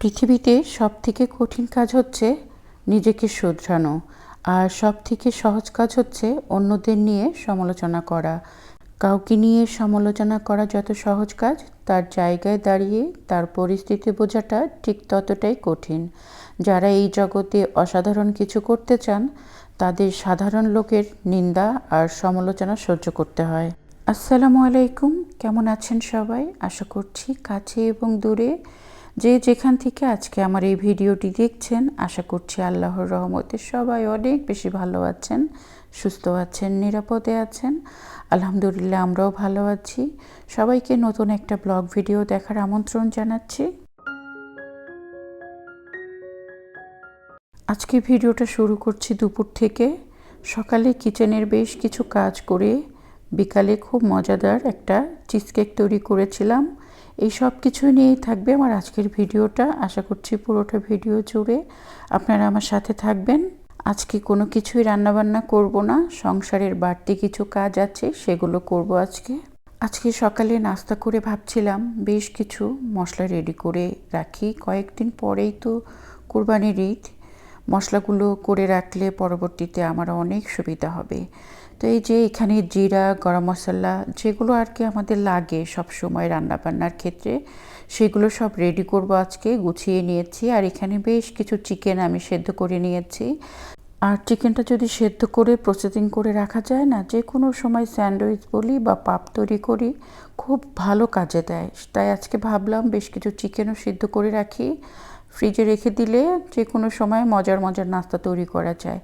পৃথিবীতে সব থেকে কঠিন কাজ হচ্ছে নিজেকে শুধরানো আর সব থেকে সহজ কাজ হচ্ছে অন্যদের নিয়ে সমালোচনা করা। কাউকে নিয়ে সমালোচনা করা যত সহজ কাজ, তার জায়গায় দাঁড়িয়ে তার পরিস্থিতি বোঝাটা ঠিক ততটাই কঠিন। যারা এই জগতে অসাধারণ কিছু করতে চান, তাদের সাধারণ লোকের নিন্দা আর সমালোচনা সহ্য করতে হয়। আসসালামু আলাইকুম, কেমন আছেন সবাই? আশা করছি কাছে এবং দূরে যে যেখান থেকে আজকে আমার এই ভিডিওটি দেখছেন, আশা করছি আল্লাহর রহমতে সবাই অনেক বেশি ভালো আছেন, সুস্থ আছেন, নিরাপদে আছেন। আলহামদুলিল্লাহ, আমরাও ভালো আছি। সবাইকে নতুন একটা ব্লগ ভিডিও দেখার আমন্ত্রণ জানাচ্ছি। আজকে ভিডিওটা শুরু করছি দুপুর থেকে। সকালে কিচেনের বেশ কিছু কাজ করে বিকালে খুব মজাদার একটা চিজ কেক তৈরি করেছিলাম। এই সব কিছু নিয়েই থাকবে আমার আজকের ভিডিওটা। আশা করছি পুরোটা ভিডিও জুড়ে আপনারা আমার সাথে থাকবেন। আজকে কোনো কিছুই রান্নাবান্না করব না। সংসারের বাড়তি কিছু কাজ আছে, সেগুলো করব আজকে। আজকে সকালে নাস্তা করে ভাবছিলাম, বেশ কিছু মশলা রেডি করে রাখি। কয়েকদিন পরেই তো কোরবানির ঈদ। মশলাগুলো করে রাখলে পরবর্তীতে আমার অনেক সুবিধা হবে। তো এই যে এখানে জিরা, গরম মশলা যেগুলো আর কি আমাদের লাগে সব সময় রান্নাবান্নার ক্ষেত্রে, সেগুলো সব রেডি করব আজকে, গুছিয়ে নিয়েছি। আর এখানে বেশ কিছু চিকেন আমি সেদ্ধ করে নিয়েছি। আর চিকেনটা যদি সেদ্ধ করে প্রসেসিং করে রাখা যায় না যে কোনো সময় স্যান্ডউইচ বলি বা পাপ তৈরি করি, খুব ভালো কাজে দেয়। তাই আজকে ভাবলাম বেশ কিছু চিকেনও সেদ্ধ করে রাখি। ফ্রিজে রেখে দিলে যে কোনো সময় মজার মজার নাস্তা তৈরি করা যায়।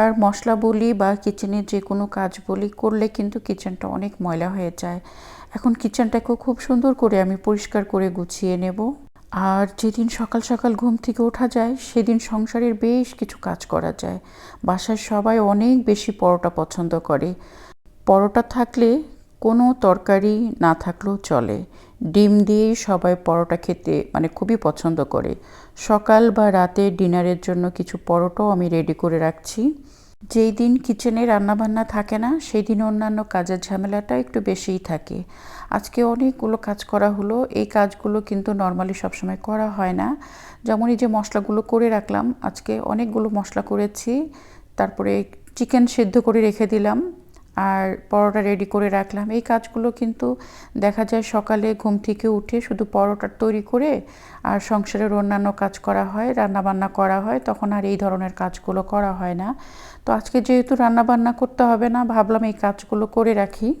আর মশলা বলি বা কিচেনের যে কোনো কাজ বলি করলে কিন্তু কিচেনটা অনেক ময়লা হয়ে যায়। এখন কিচেনটাকেও খুব সুন্দর করে আমি পরিষ্কার করে গুছিয়ে নেব। আর যেদিন সকাল সকাল ঘুম থেকে ওঠা যায়, সেদিন সংসারের বেশ কিছু কাজ করা যায়। বাসার সবাই অনেক বেশি পরোটা পছন্দ করে। পরোটা থাকলে কোনো তরকারি না থাকলেও চলে। ডিম দিয়েই সবাই পরোটা খেতে মানে খুবই পছন্দ করে। সকাল বা রাতে ডিনারের জন্য কিছু পরোটাও আমি রেডি করে রাখছি। যেই দিন কিচেনে রান্নাবান্না থাকে না, সেই দিন অন্যান্য কাজের ঝামেলাটা একটু বেশিই থাকে। আজকে অনেকগুলো কাজ করা হলো, এই কাজগুলো কিন্তু নর্মালি সবসময় করা হয় না। যেমন এই যে মশলাগুলো করে রাখলাম, আজকে অনেকগুলো মশলা করেছি। তারপরে চিকেন সেদ্ধ করে রেখে দিলাম। আর পরোটা রেডি করে রাখলাম। এই কাজগুলো কিন্তু দেখা যায় সকালে ঘুম থেকে উঠে শুধু পরোটা তৈরি করে আর সংসারের অন্যান্য কাজ করা হয়, রান্নাবান্না করা হয়, তখন আর এই ধরনের কাজগুলো করা হয় না। তো আজকে যেহেতু রান্নাবান্না করতে হবে না, ভাবলাম এই কাজগুলো করে রাখি।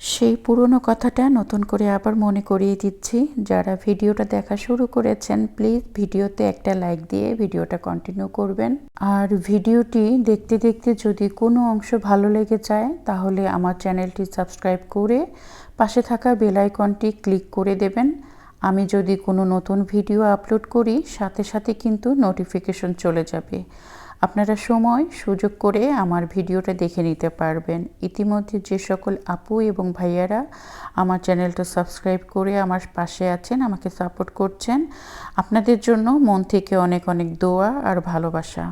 সেই পুরনো কথাটা নতুন করে আবার মনে করিয়ে দিচ্ছি। যারা ভিডিওটা দেখা শুরু করেছেন, প্লিজ ভিডিওতে একটা লাইক দিয়ে ভিডিওটা কন্টিনিউ করবেন। আর ভিডিওটি দেখতে দেখতে যদি কোনো অংশ ভালো লেগে যায়, তাহলে আমার চ্যানেলটি সাবস্ক্রাইব করে পাশে থাকা বেল আইকনটি ক্লিক করে দেবেন। আমি যদি কোনো নতুন ভিডিও আপলোড করি, সাথে সাথে কিন্তু নোটিফিকেশন চলে যাবে। আপনারা সময়, সুযোগ করে আমার ভিডিওটা দেখে নিতে পারবেন। ইতিমধ্যে যে সকল আপু এবং ভাইয়ারা আমার চ্যানেলটা সাবস্ক্রাইব করে আমার পাশে আছেন, আমাকে সাপোর্ট করছেন, আপনাদের জন্য মন থেকে অনেক অনেক দোয়া আর ভালোবাসা।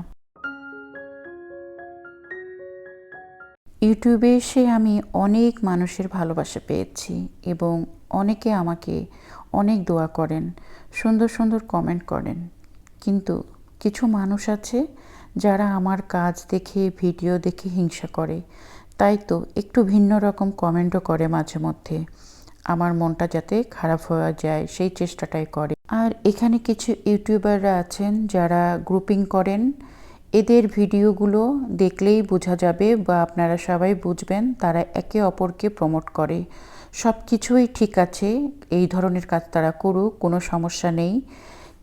ইউটিউবে এসে আমি অনেক মানুষের ভালোবাসা পেয়েছি এবং অনেকে আমাকে অনেক দোয়া করেন, সুন্দর সুন্দর কমেন্ট করেন। কিন্তু কিছু মানুষ আছে যারা আমার কাজ দেখে, ভিডিও দেখে হিংসা করে। তাই তো একটু ভিন্ন রকম কমেন্টও করে মাঝে মধ্যে। আমার মনটা যাতে খারাপ হয়ে যায়, সেই চেষ্টাটাই করে। আর এখানে কিছু ইউটিউবাররা আছেন যারা গ্রুপিং করেন। এদের ভিডিওগুলো দেখলেই বোঝা যাবে বা আপনারা সবাই বুঝবেন তারা একে অপরকে প্রমোট করে। সব কিছুই ঠিক আছে, এই ধরনের কাজ তারা করুক, কোনো সমস্যা নেই।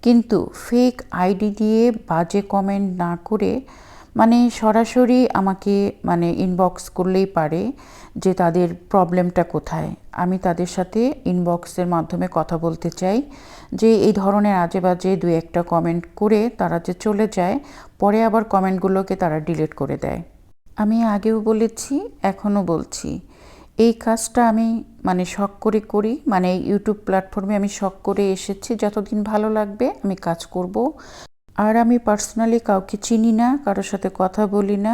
কিন্তু ফেক আইডি দিয়ে বাজে কমেন্ট না করে মানে সরাসরি আমাকে মানে ইনবক্স করলেই পারে যে তাদের প্রবলেমটা কোথায়। আমি তাদের সাথে ইনবক্সের মাধ্যমে কথা বলতে চাই যে এই ধরনের আজে বাজে দু একটা কমেন্ট করে তারা যে চলে যায়, পরে আবার কমেন্টগুলোকে তারা ডিলিট করে দেয়। আমি আগেও বলেছি, এখনও বলছি। এই কাজটা আমি মানে শখ করে করি মানে ইউটিউব প্ল্যাটফর্মে আমি শখ করে এসেছি, যতদিন ভালো লাগবে আমি কাজ করব। আর আমি পার্সোনালি কাউকে চিনি না, কারোর সাথে কথা বলি না,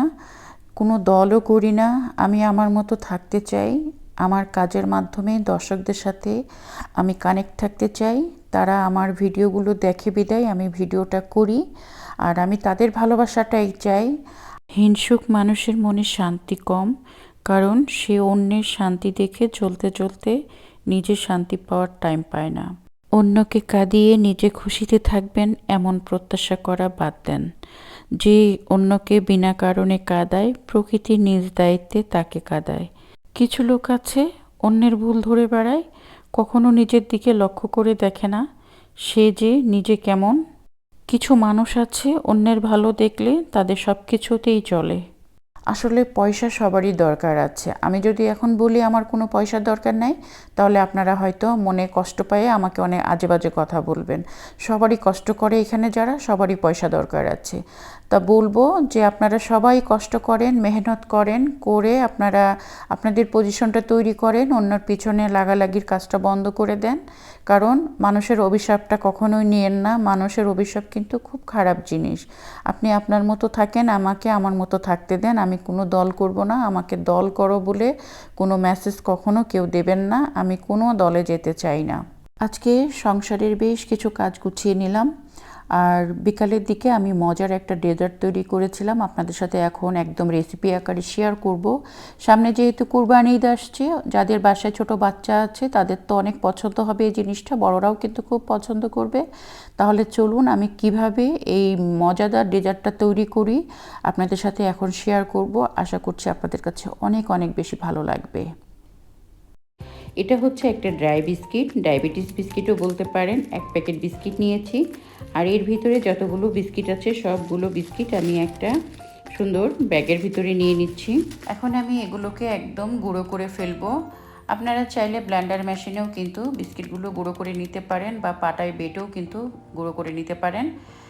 কোনো দলও করি না, আমি আমার মতো থাকতে চাই। আমার কাজের মাধ্যমে দর্শকদের সাথে আমি কানেক্ট থাকতে চাই, তারা আমার ভিডিওগুলো দেখে বিদায় আমি ভিডিওটা করি, আর আমি তাদের ভালোবাসাটাই চাই। হিংসুক মানুষের মনে শান্তি কম কারণ সে অন্যের শান্তি দেখে চলতে চলতে নিজে শান্তি পাওয়ার টাইম পায় না। অন্যকে কাঁদিয়ে নিজে খুশিতে থাকবেন এমন প্রত্যাশা করা বাদ দেন। যে অন্যকে বিনা কারণে কাঁদায়, প্রকৃতি নিজ দায়িত্বে তাকে কাঁদায়। কিছু লোক আছে, অন্যের ভুল ধরে বেড়ায়, কখনো নিজের দিকে লক্ষ্য করে দেখে না। সে যে নিজে কেমন। কিছু মানুষ আছে, অন্যের ভালো দেখলে তাদের সব কিছুতেই চলে। আসলে পয়সা সবারই দরকার আছে। আমি যদি এখন বলি আমার কোনো পয়সার দরকার নাই, তাহলে আপনারা হয়তো মনে কষ্ট পেয়ে আমাকে অনেক আজে বাজে কথা বলবেন। সবারই কষ্ট করে এখানে যারা, সবারই পয়সা দরকার আছে। তা বলব যে আপনারা সবাই কষ্ট করেন, মেহনত করেন, করে আপনারা আপনাদের পজিশনটা তৈরি করেন, অন্যর পিছনে লাগালাগির কাজটা বন্ধ করে দেন। কারণ মানুষের অভিশাপটা কখনোই নিয়েন না, মানুষের অভিশাপ কিন্তু খুব খারাপ জিনিস। আপনি আপনার মতো থাকেন, আমাকে আমার মতো থাকতে দেন, আমি কোনো দল করব না, আমাকে দল করো বলে কোনো মেসেজ কখনো কেউ দেবেন না, আমি কোনো দলে যেতে চাই না। আজকে সংসারের বেশ কিছু কাজ গুছিয়ে নিলাম। আর বিকালের দিকে আমি মজার একটা ডেজার্ট তৈরি করেছিলাম। আপনাদের সাথে এখন একদম রেসিপি আকারে শেয়ার করব। সামনে যেহেতু কুরবানি ঈদ আসছে, যাদের বাসায় ছোট বাচ্চা আছে, তাদের তো অনেক পছন্দ হবে এই জিনিসটা, বড়রাও কিন্তু খুব পছন্দ করবে। তাহলে চলুন আমি কীভাবে এই মজাদার ডেজার্টটা তৈরি করি, আপনাদের সাথে এখন শেয়ার করব। আশা করছি আপনাদের কাছে অনেক অনেক বেশি ভালো লাগবে। এটা হচ্ছে একটা ড্রাই বিস্কিট, ডায়াবেটিস বিস্কিটও বলতে পারেন। এক প্যাকেট বিস্কিট নিয়েছি। আর এর ভিতরে যতগুলো বিস্কিট আছে, সবগুলো বিস্কিট আমি একটা সুন্দর ব্যাগের ভিতরে নিয়ে নিচ্ছি। এখন আমি এগুলোকে একদম গুঁড়ো করে ফেলব। আপনারা চাইলে ব্ল্যান্ডার মেশিনেও কিন্তু বিস্কিটগুলো গুঁড়ো করে নিতে পারেন বা পাটায় বেটেও কিন্তু গুঁড়ো করে নিতে পারেন।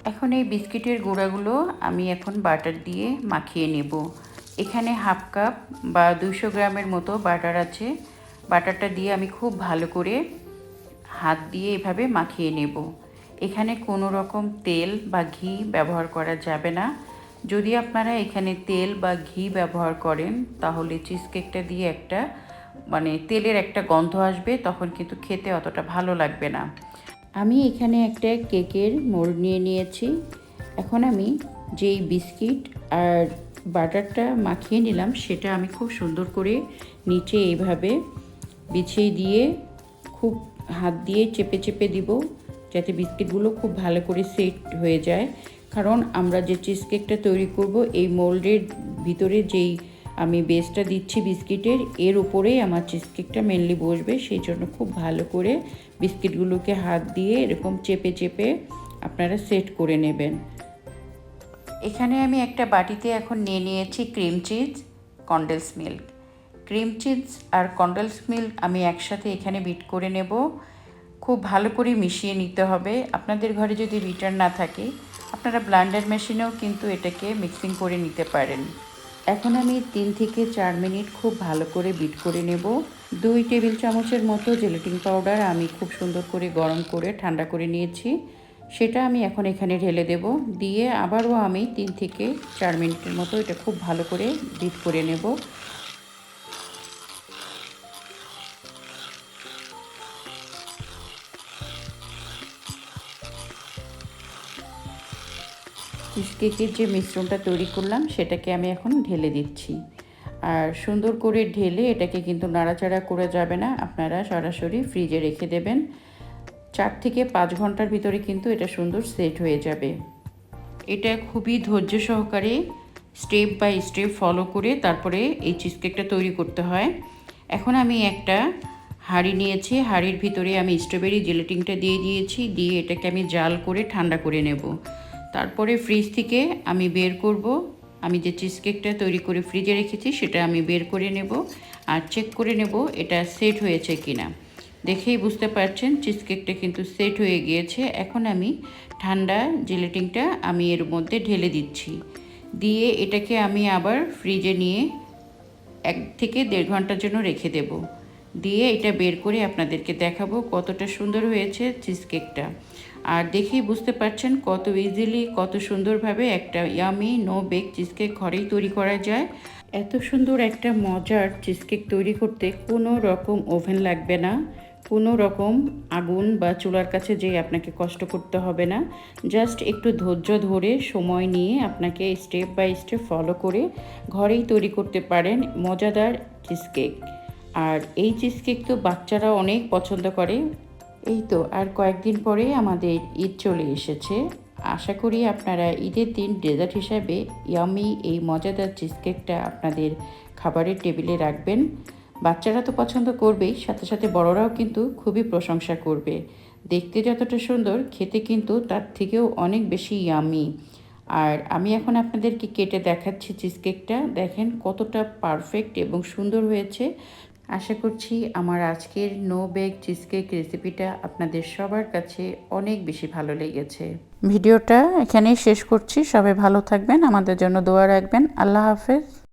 এখন এই বিস্কিটের গুঁড়াগুলো আমি এখন বাটার দিয়ে মাখিয়ে নেব। এখানে হাফ কাপ বা দুশো গ্রামের মতো বাটার আছে। বাটারটা দিয়ে আমি খুব ভালো করে হাত দিয়ে এভাবে মাখিয়ে নেব। এখানে কোনো রকম তেল বা ঘি ব্যবহার করা যাবে না। যদি আপনারা এখানে তেল বা ঘি ব্যবহার করেন, তাহলে চিজ কেকটা দিয়ে একটা মানে তেলের একটা গন্ধ আসবে, তখন কিন্তু খেতে অতটা ভালো লাগবে না। আমি এখানে একটা কেকের মোড় নিয়ে নিয়েছি। এখন আমি যেই বিস্কিট আর বাটারটা মাখিয়ে নিলাম, সেটা আমি খুব সুন্দর করে নিচে এইভাবে বিছিয়ে দিয়ে খুব হাত দিয়ে চেপে চেপে দিব, যাতে বিস্কিটগুলো খুব ভালো করে সেট হয়ে যায়। কারণ আমরা যে চিজ কেকটা তৈরি করব, এই মোল্ডের ভিতরে যেই আমি বেসটা দিচ্ছি বিস্কিটের, এর উপরেই আমার চিজ কেকটা মেনলি বসবে। সেই জন্য খুব ভালো করে বিস্কিটগুলোকে হাত দিয়ে এরকম চেপে চেপে আপনারা সেট করে নেবেন। এখানে আমি একটা বাটিতে এখন নিয়ে নিয়েছি cream cheese condense milk. Cream cheese আর কন্ডেন্স মিল্ক আমি একসাথে এখানে বিট করে নেব। খুব ভালো করে মিশিয়ে নিতে হবে। আপনাদের ঘরে যদি বিটার না থাকে, আপনারা ব্লান্ডার মেশিনেও কিন্তু এটাকে মিক্সিং করে নিতে পারেন। এখন আমি তিন থেকে চার মিনিট খুব ভালো করে বিট করে নেব। দুই টেবিল চামচের মতো জেলেটিন পাউডার আমি খুব সুন্দর করে গরম করে ঠান্ডা করে নিয়েছি। সেটা আমি এখন এখানে ঢেলে দেব। দিয়ে আবারও আমি তিন থেকে চার মিনিটের মতো এটা খুব ভালো করে বিট করে নেব। কেকের যে মিশ্রণটা তৈরি করলাম, সেটাকে আমি এখন ঢেলে দিচ্ছি। আর সুন্দর করে ঢেলে এটাকে কিন্তু নাড়াচাড়া করে যাবে না। আপনারা সরাসরি ফ্রিজে রেখে দেবেন। চার থেকে পাঁচ ঘণ্টার ভিতরে কিন্তু এটা সুন্দর সেট হয়ে যাবে। এটা খুবই ধৈর্য সহকারে স্টেপ বাই স্টেপ ফলো করে তারপরে এই চিজ কেকটা তৈরি করতে হয়। এখন আমি একটা হাঁড়ি নিয়েছি। হাঁড়ির ভিতরে আমি স্ট্রবেরি জেলেটিংটা দিয়ে দিয়েছি। দিয়ে এটাকে আমি জাল করে ঠান্ডা করে নেব। তারপরে ফ্রিজ থেকে আমি বের করব। আমি যে চিজ কেকটা তৈরি করে ফ্রিজে রেখেছি, সেটা আমি বের করে নেব আর চেক করে নেব এটা সেট হয়েছে কি না দেখেই বুঝতে পারছেন চিজ কেকটা কিন্তু সেট হয়ে গিয়েছে। এখন আমি ঠান্ডা জেলেটিংটা আমি এর মধ্যে ঢেলে দিচ্ছি। দিয়ে এটাকে আমি আবার ফ্রিজে নিয়ে এক থেকে দেড় ঘণ্টার জন্য রেখে দেব। দিয়ে এটা বের করে আপনাদেরকে দেখাবো কতটা সুন্দর হয়েছে চিজ কেকটা আর দেখেই বুঝতে পারছেন কত ইজিলি কত সুন্দরভাবে একটা yummy no bake cheesecake ঘরেই তৈরি করা যায়। এত সুন্দর একটা মজার চিজকেক তৈরি করতে কোনো রকম ওভেন লাগবে না। কোনো রকম আগুন বা চুলার কাছে যে আপনাকে কষ্ট করতে হবে না। জাস্ট একটু ধৈর্য ধরে সময় নিয়ে আপনাকে স্টেপ বাই স্টেপ ফলো করে ঘরেই তৈরি করতে পারেন মজাদার চিজকেক আর এই চিজকেক তো বাচ্চারা অনেক পছন্দ করে। এই তো, আর কয়েকদিন পরে আমাদের ঈদ চলে এসেছে। আশা করি আপনারা ঈদের দিন ডেজার্ট হিসাবে ইয়ামি এই মজাদার চিজকেকটা আপনাদের খাবারের টেবিলে রাখবেন। বাচ্চারা তো পছন্দ করবেই, সাথে সাথে বড়রাও কিন্তু খুবই প্রশংসা করবে। দেখতে যতটা সুন্দর, খেতে কিন্তু তার থেকেও অনেক বেশি ইয়ামি আর আমি এখন আপনাদেরকে কেটে দেখাচ্ছি চিজকেকটা দেখেন কতটা পারফেক্ট এবং সুন্দর হয়েছে। আশা করছি আমার আজকের নো বেগ চিজকেক রেসিপিটা আপনাদের সবার কাছে অনেক বেশি ভালো লেগেছে। ভিডিওটা এখানেই শেষ করছি। সবাই ভালো থাকবেন। আমাদের জন্য দোয়া রাখবেন। আল্লাহ হাফেজ।